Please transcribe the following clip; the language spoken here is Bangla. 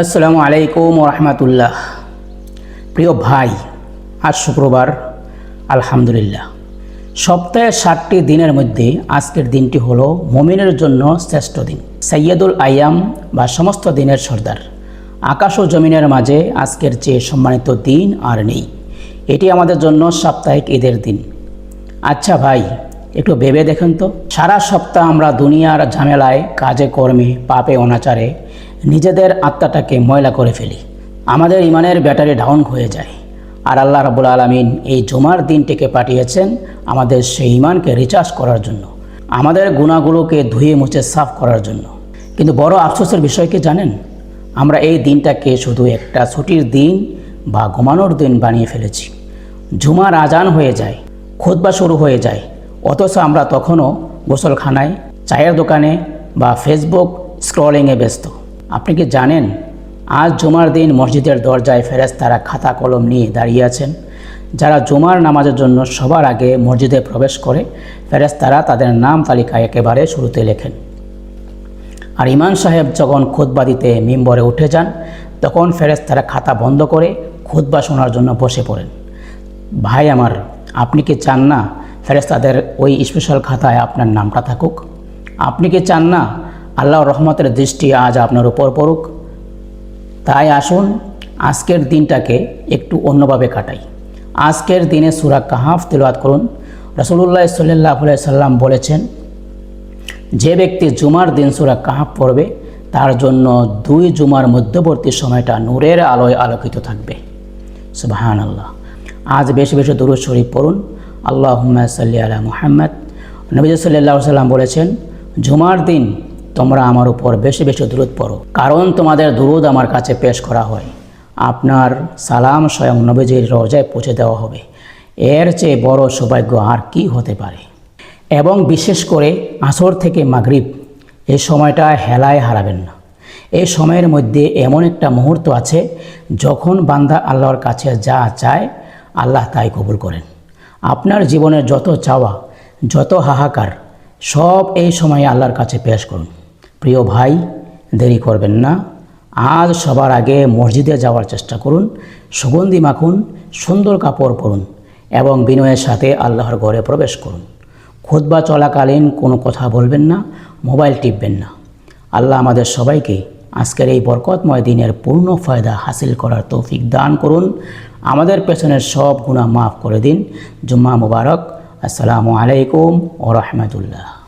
আসসালামু আলাইকুম রহমতুল্লাহ। প্রিয় ভাই, আজ শুক্রবার, আলহামদুলিল্লাহ। সপ্তাহে ষাটটি দিনের মধ্যে আজকের দিনটি হলো মমিনের জন্য শ্রেষ্ঠ দিন। সৈয়দুল আয়াম বা সমস্ত দিনের সর্দার। আকাশ ও জমিনের মাঝে আজকের চেয়ে সম্মানিত দিন আর নেই। এটি আমাদের জন্য সাপ্তাহিক ঈদের দিন। আচ্ছা ভাই, একটু ভেবে দেখেন তো। সারা সপ্তাহ আমরা দুনিয়ার ঝামেলায়, কাজে কর্মে, পাপে, অনাচারে নিজেদের আত্মাটাকে ময়লা করে ফেলি। আমাদের ইমানের ব্যাটারি ডাউন হয়ে যায়। আর আল্লাহ রাবুল আলমিন এই জুমার দিনটিকে পাঠিয়েছেন আমাদের সেই ইমানকে রিচার্জ করার জন্য, আমাদের গুণাগুলোকে ধুয়ে মুছে সাফ করার জন্য। কিন্তু বড় আফসোসের বিষয় কি জানেন? আমরা এই দিনটাকে শুধু একটা ছুটির দিন বা ঘুমানোর দিন বানিয়ে ফেলেছি। ঝুমার আজান হয়ে যায়, খুতবা শুরু হয়ে যায়। অথচ আমরা তখনও গোসলখানায়, চায়ের দোকানে বা ফেসবুক স্ক্রলিংয়ে ব্যস্ত। আপনি কি জানেন, আজ জুমার দিন মসজিদের দরজায় ফেরেস তারা খাতা কলম নিয়ে দাঁড়িয়ে আছেন। যারা জুমার নামাজের জন্য সবার আগে মসজিদে প্রবেশ করে ফেরেস তারা তাদের নাম তালিকায় একেবারে শুরুতে লেখেন। আর ইমান সাহেব যখন খুতবা দিতে মিম্বরে উঠে যান, তখন ফেরেস তারা খাতা বন্ধ করে খুতবা শোনার জন্য বসে পড়েন। ভাই আমার, আপনি কি চান না ফেরেস্তাদের ওই স্পেশাল খাতায় আপনার নামটা থাকুক? আপনি কি চান না আল্লাহর রহমতের দৃষ্টি আজ আপনার উপর পড়ুক। তাই আসুন, আজকের দিনটাকে একটু অন্যভাবে কাটাই। আজকের দিনে সুরা কাহাফ তেলাওয়াত করুন। রসুল্লাহ সাল্লাহ সাল্লাম বলেছেন, যে ব্যক্তি জুমার দিন সুরা কাহাফ পড়বে, তার জন্য দুই জুমার মধ্যবর্তী সময়টা নূরের আলোয় আলোকিত থাকবে। সুবাহান আল্লাহ আজ বেশি বেশি দূর শরীফ পড়ুন। আল্লাহ সাল্লি আলা মুহাম্মদ। নবী সাল্লাহ সাল্লাম বলেছেন, জুমার দিন তোমরা আমার উপর বেশি বেশি দূরত পড়ো। কারণ তোমাদের দুরুদ আমার কাছে পেশ করা হয়। আপনার সালাম স্বয়ং নবীজির রজায় পৌঁছে দেওয়া হবে। এর চেয়ে বড় সৌভাগ্য আর কি হতে পারে? এবং বিশেষ করে আসর থেকে মাগরিব এই সময়টা হেলায় হারাবেন না। এই সময়ের মধ্যে এমন একটা মুহূর্ত আছে, যখন বান্দা আল্লাহর কাছে যা চায়, আল্লাহ তাই কবুল করেন। আপনার জীবনের যত চাওয়া, যত হাহাকার, সব এই সময়ে আল্লাহর কাছে পেশ করুন। প্রিয় ভাই, দেরি করবেন না। আজ সবার আগে মসজিদে যাওয়ার চেষ্টা করুন, সুগন্ধি মাখুন, সুন্দর কাপড় পরুন এবং বিনয়ের সাথে আল্লাহর ঘরে প্রবেশ করুন। খুতবা চলাকালীন কোনো কথা বলবেন না, মোবাইল টিপবেন না। আল্লাহ আমাদের সবাইকে আজকের এই বরকতময় দিনের পূর্ণ ফায়দা হাসিল করার তৌফিক দান করুন। আমাদের পেছনের সব গুণা মাফ করে দিন। জুম্মা মুবারক। আসসালামু আলাইকুম ও রহমতুল্লাহ।